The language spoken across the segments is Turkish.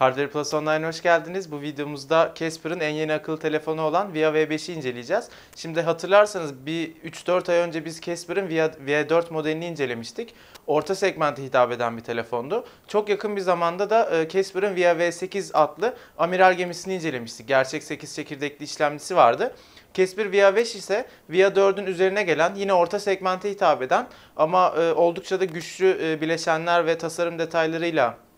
Hardware Plus Online'a hoş geldiniz. Bu videomuzda Casper'ın en yeni akıllı telefonu olan Via V5'i inceleyeceğiz. Şimdi hatırlarsanız bir 3-4 ay önce biz Casper'ın Via V4 modelini incelemiştik. Orta segmente hitap eden bir telefondu. Çok yakın bir zamanda da e, Casper'ın Via V8 adlı amiral gemisini incelemiştik. Gerçek 8 çekirdekli işlemcisi vardı. Casper Via 5 ise Via 4'ün üzerine gelen yine orta segmente hitap eden ama e, oldukça da güçlü e, bileşenler ve tasarım detaylarıyla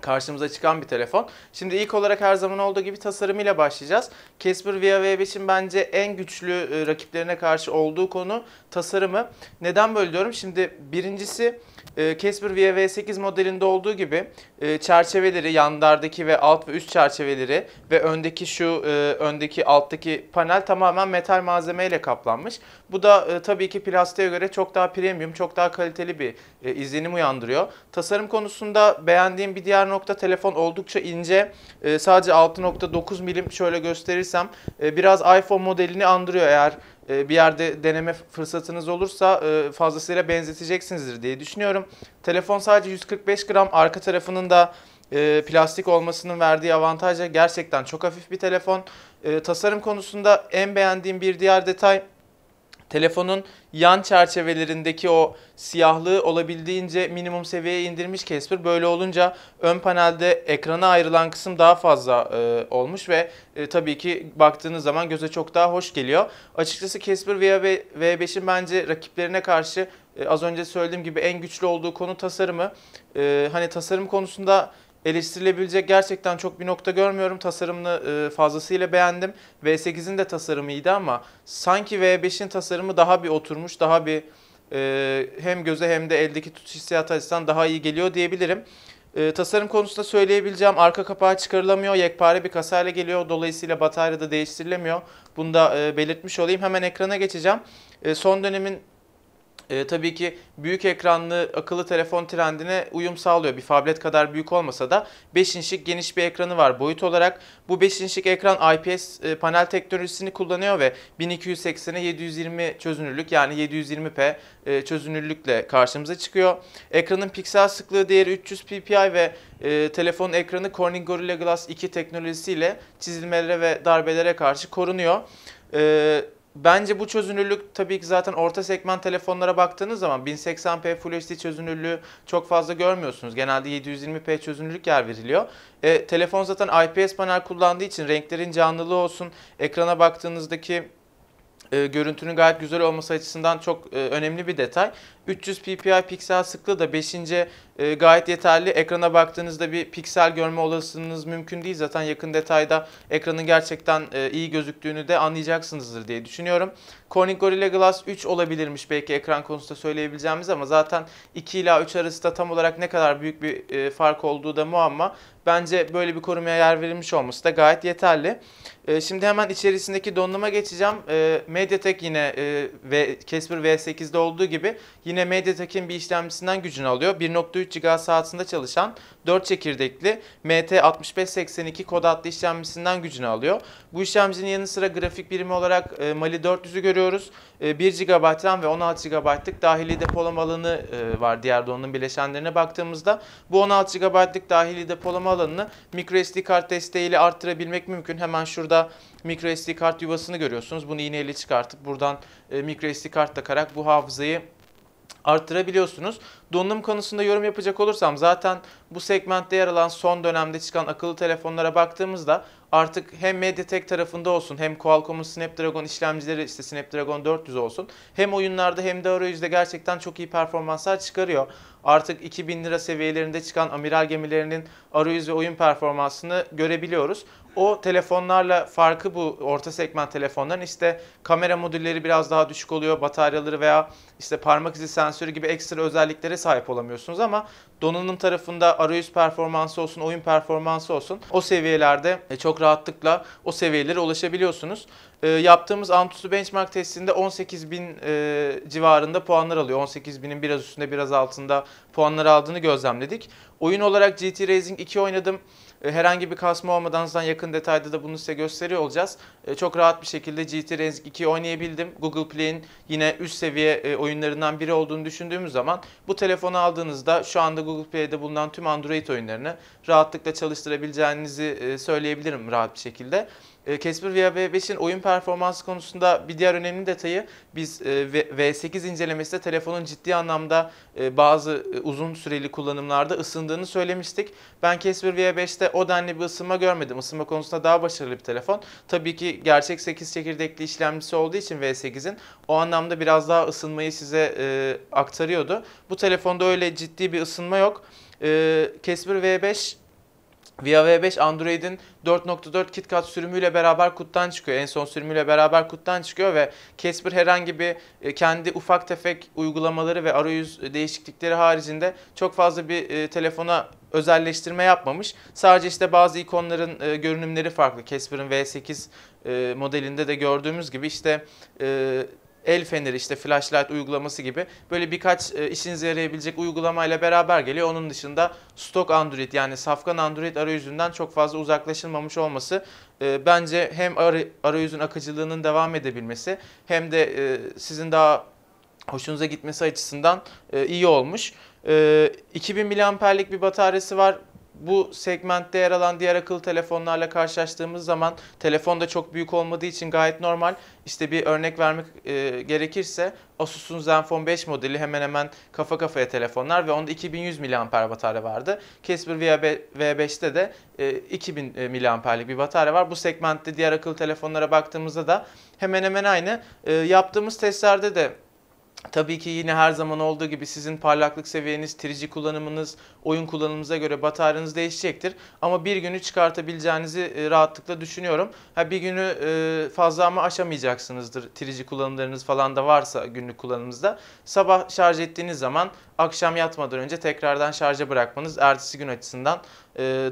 karşımıza çıkan bir telefon. Şimdi ilk olarak her zaman olduğu gibi tasarımıyla başlayacağız. Casper Via V5'in bence en güçlü e, rakiplerine karşı olduğu konu tasarımı. Neden böyle diyorum? Şimdi birincisi Casper Via V8 modelinde olduğu gibi e, çerçeveleri, yanlardaki ve alt ve üst çerçeveleri ve öndeki şu e, öndeki alttaki panel tamamen metal malzemeyle kaplanmış. Bu da e, tabii ki plastiğe göre çok daha premium, çok daha kaliteli bir izlenim uyandırıyor. Tasarım konusunda beğendiğim bir diğer nokta telefon oldukça ince. Sadece 6.9 milim şöyle gösterirsem biraz iPhone modelini andırıyor eğer bir yerde deneme fırsatınız olursa e, fazlasıyla benzeteceksinizdir diye düşünüyorum. Telefon sadece 145 gram arka tarafının da e, plastik olmasının verdiği avantajla gerçekten çok hafif bir telefon. Tasarım konusunda en beğendiğim bir diğer detay telefonun yan çerçevelerindeki o siyahlığı olabildiğince minimum seviyeye indirmiş Casper. Böyle olunca ön panelde ekrana ayrılan kısım daha fazla e, olmuş ve e, tabii ki baktığınız zaman göze çok daha hoş geliyor. Açıkçası Casper V5'in bence rakiplerine karşı e, az önce söylediğim gibi en güçlü olduğu konu tasarımı. E, hani tasarım konusunda eleştirilebilecek gerçekten çok bir nokta görmüyorum. Tasarımını e, fazlasıyla beğendim. V8'in de tasarımı iyiydi ama sanki V5'in tasarımı daha bir oturmuş, daha bir e, hem göze hem de eldeki tutuş hissiyatı açısından daha iyi geliyor diyebilirim. E, tasarım konusunda söyleyebileceğim arka kapağı çıkarılamıyor. Yekpare bir kasayla geliyor. Dolayısıyla batarya da değiştirilemiyor. Bunu da e, belirtmiş olayım. Hemen ekrana geçeceğim. E, son dönemin e, tabii ki büyük ekranlı akıllı telefon trendine uyum sağlıyor. Bir tablet kadar büyük olmasa da 5 inçlik geniş bir ekranı var boyut olarak. Bu 5 inçlik ekran IPS e, panel teknolojisini kullanıyor ve 1280'e 720 çözünürlük yani 720p e, çözünürlükle karşımıza çıkıyor. Ekranın piksel sıklığı değeri 300 ppi ve e, telefonun ekranı Corning Gorilla Glass 2 teknolojisiyle çizilmelere ve darbelere karşı korunuyor. E, Bence bu çözünürlük tabii ki zaten orta segment telefonlara baktığınız zaman 1080p Full HD çözünürlüğü çok fazla görmüyorsunuz. Genelde 720p çözünürlük yer veriliyor. E, telefon zaten IPS panel kullandığı için renklerin canlılığı olsun, ekrana baktığınızdaki e, görüntünün gayet güzel olması açısından çok e, önemli bir detay. 300 ppi piksel sıklığı da 5. E, gayet yeterli. Ekrana baktığınızda bir piksel görme olasılığınız mümkün değil. Zaten yakın detayda ekranın gerçekten e, iyi gözüktüğünü de anlayacaksınızdır diye düşünüyorum. Corning Gorilla Glass 3 olabilirmiş belki ekran konusunda söyleyebileceğimiz ama zaten 2 ila 3 arasında tam olarak ne kadar büyük bir e, fark olduğu da muamma. Bence böyle bir korumaya yer verilmiş olması da gayet yeterli. E, şimdi hemen içerisindeki donanıma geçeceğim. E, MediaTek yine e, ve Casper V8'de olduğu gibi yine MediaTek'in bir işlemcisinden gücünü alıyor. 1.3 GHz saatinde çalışan 4 çekirdekli MT6582 kod adlı işlemcisinden gücünü alıyor. Bu işlemcinin yanı sıra grafik birimi olarak e, Mali 400'ü görüyoruz. E, 1 GB RAM ve 16 GB'lık dahili depolama alanı e, var diğer donanım bileşenlerine baktığımızda. Bu 16 GB'lık dahili depolama alanını microSD kart desteğiyle arttırabilmek mümkün. Hemen şurada microSD kart yuvasını görüyorsunuz. Bunu iğneyle çıkartıp buradan e, microSD kart takarak bu hafızayı arttırabiliyorsunuz. Donanım konusunda yorum yapacak olursam zaten bu segmentte yer alan son dönemde çıkan akıllı telefonlara baktığımızda artık hem Mediatek tarafında olsun hem Qualcomm'un Snapdragon işlemcileri işte Snapdragon 400 olsun hem oyunlarda hem de arayüzde gerçekten çok iyi performanslar çıkarıyor. Artık 2000 lira seviyelerinde çıkan amiral gemilerinin arayüz ve oyun performansını görebiliyoruz. O telefonlarla farkı bu orta segment telefonların işte kamera modülleri biraz daha düşük oluyor. Bataryaları veya işte parmak izi sensörü gibi ekstra özelliklere sahip olamıyorsunuz ama donanım tarafında arayüz performansı olsun, oyun performansı olsun o seviyelerde e, çok rahatlıkla o seviyelere ulaşabiliyorsunuz. e, yaptığımız Antutu Benchmark testinde 18 bin e, civarında puanlar alıyor. 18 binin biraz üstünde biraz altında puanlar aldığını gözlemledik. Oyun olarak GT Racing 2 oynadım. E, herhangi bir kasma olmadan zaten yakın detayda da bunu size gösteriyor olacağız. E, çok rahat bir şekilde GT Racing 2 oynayabildim. Google Play'in yine üst seviye e, oyunlarından biri olduğunu düşündüğümüz zaman bu telefonu aldığınızda şu anda Google Play'de bulunan tüm Android oyunlarını rahatlıkla çalıştırabileceğinizi söyleyebilirim rahat bir şekilde. Casper VR5'in oyun performansı konusunda bir diğer önemli detayı biz V8 incelemesinde telefonun ciddi anlamda bazı uzun süreli kullanımlarda ısındığını söylemiştik. Ben Casper VR5'te o denli bir ısınma görmedim. Isınma konusunda daha başarılı bir telefon. Tabii ki gerçek 8 çekirdekli işlemcisi olduğu için V8'in o anlamda biraz daha ısınmayı size aktarıyordu. Bu telefonda öyle ciddi bir ısınma yok. Casper V5 Via V5 Android'in 4.4 KitKat sürümüyle beraber kuttan çıkıyor. En son sürümüyle beraber kuttan çıkıyor ve Casper herhangi bir e, kendi ufak tefek uygulamaları ve arayüz değişiklikleri haricinde çok fazla bir e, telefona özelleştirme yapmamış. Sadece işte bazı ikonların e, görünümleri farklı. Casper'ın V8 modelinde de gördüğümüz gibi işte el feneri işte flashlight uygulaması gibi böyle birkaç e, işinize yarayabilecek uygulamayla beraber geliyor. Onun dışında stok Android yani safkan Android arayüzünden çok fazla uzaklaşılmamış olması e, bence hem arayüzün akıcılığının devam edebilmesi hem de e, sizin daha hoşunuza gitmesi açısından e, iyi olmuş. E, 2000 mAh'lik bir bataryası var bu segmentte yer alan diğer akıllı telefonlarla karşılaştığımız zaman telefon da çok büyük olmadığı için gayet normal. İşte bir örnek vermek e, gerekirse Asus'un Zenfone 5 modeli hemen hemen kafa kafaya telefonlar ve onda 2100 mAh batarya vardı. Casper V5'te de e, 2000 mAh'lik bir batarya var. Bu segmentte diğer akıllı telefonlara baktığımızda da hemen hemen aynı. E, yaptığımız testlerde de Tabii ki yine her zaman olduğu gibi sizin parlaklık seviyeniz, 3 kullanımınız, oyun kullanımınıza göre bataryanız değişecektir. Ama bir günü çıkartabileceğinizi e, rahatlıkla düşünüyorum. Ha bir günü e, fazla ama aşamayacaksınızdır. 3 kullanımlarınız falan da varsa günlük kullanımınızda. Sabah şarj ettiğiniz zaman akşam yatmadan önce tekrardan şarja bırakmanız ertesi gün açısından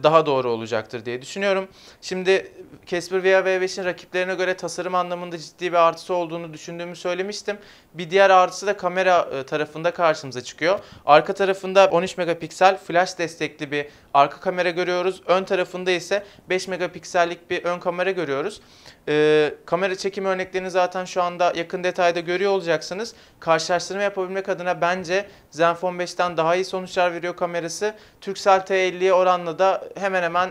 daha doğru olacaktır diye düşünüyorum. Şimdi Casper VR V5'in rakiplerine göre tasarım anlamında ciddi bir artısı olduğunu düşündüğümü söylemiştim. Bir diğer artısı da kamera e, tarafında karşımıza çıkıyor. Arka tarafında 13 megapiksel flash destekli bir arka kamera görüyoruz. Ön tarafında ise 5 megapiksellik bir ön kamera görüyoruz. Ee, kamera çekim örneklerini zaten şu anda yakın detayda görüyor olacaksınız. Karşılaştırma yapabilmek adına bence Zenfone 5'ten daha iyi sonuçlar veriyor kamerası. Turkcell T50'ye oranla da hemen hemen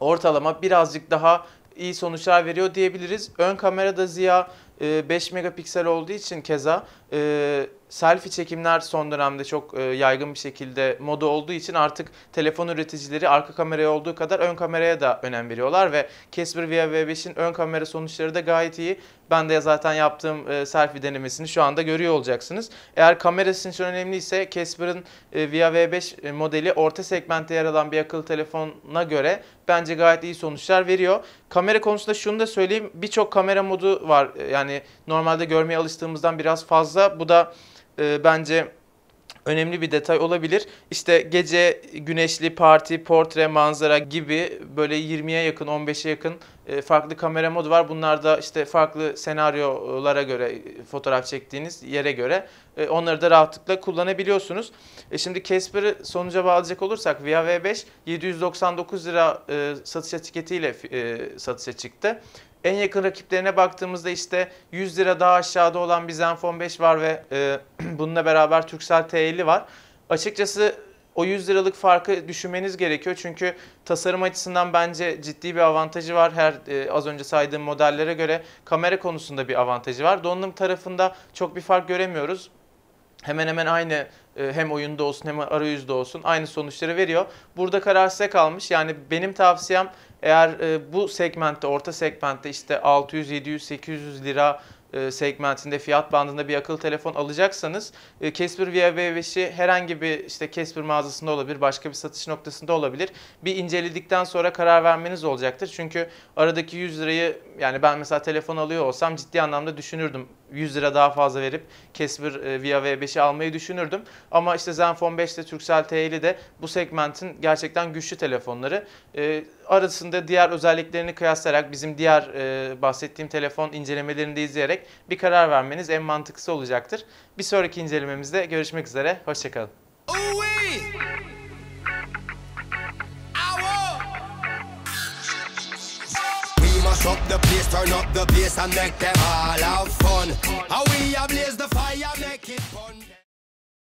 ortalama birazcık daha iyi sonuçlar veriyor diyebiliriz. Ön kamerada Ziya 5 e, megapiksel olduğu için keza e, selfie çekimler son dönemde çok e, yaygın bir şekilde moda olduğu için artık telefon üreticileri arka kameraya olduğu kadar ön kameraya da önem veriyorlar ve Casper Via V5'in ön kamera sonuçları da gayet iyi. Ben de zaten yaptığım e, selfie denemesini şu anda görüyor olacaksınız. Eğer kamerası için önemliyse Casper'ın e, Via V5 modeli orta segmentte yer alan bir akıllı telefona göre bence gayet iyi sonuçlar veriyor. Kamera konusunda şunu da söyleyeyim. Birçok kamera modu var. Yani normalde görmeye alıştığımızdan biraz fazla. Bu da e, bence önemli bir detay olabilir. İşte gece güneşli parti, portre, manzara gibi böyle 20'ye yakın, 15'e yakın e, farklı kamera modu var. Bunlar da işte farklı senaryolara göre fotoğraf çektiğiniz yere göre e, onları da rahatlıkla kullanabiliyorsunuz. E şimdi Casper'ı sonuca bağlayacak olursak Via V5 799 lira satış etiketiyle satışa çıktı. En yakın rakiplerine baktığımızda işte 100 lira daha aşağıda olan bir Zenfone 5 var ve e, bununla beraber Turkcell T50 var. Açıkçası o 100 liralık farkı düşünmeniz gerekiyor. Çünkü tasarım açısından bence ciddi bir avantajı var. Her e, az önce saydığım modellere göre kamera konusunda bir avantajı var. Donanım tarafında çok bir fark göremiyoruz. Hemen hemen aynı e, hem oyunda olsun hem arayüzde olsun aynı sonuçları veriyor. Burada karar size kalmış. Yani benim tavsiyem eğer e, bu segmentte, orta segmentte işte 600, 700, 800 lira e, segmentinde fiyat bandında bir akıllı telefon alacaksanız e, Casper VR5'i herhangi bir işte Casper mağazasında olabilir, başka bir satış noktasında olabilir. Bir inceledikten sonra karar vermeniz olacaktır. Çünkü aradaki 100 lirayı yani ben mesela telefon alıyor olsam ciddi anlamda düşünürdüm 100 lira daha fazla verip Casper e, Via V5'i almayı düşünürdüm. Ama işte Zenfone 5 ile Turkcell T50 de bu segmentin gerçekten güçlü telefonları. E, arasında diğer özelliklerini kıyaslayarak bizim diğer e, bahsettiğim telefon incelemelerini de izleyerek bir karar vermeniz en mantıklısı olacaktır. Bir sonraki incelememizde görüşmek üzere. Hoşçakalın. Ooh-wee. The place, turn up the bass and make them all have fun. How we a blaze the fire, make it fun.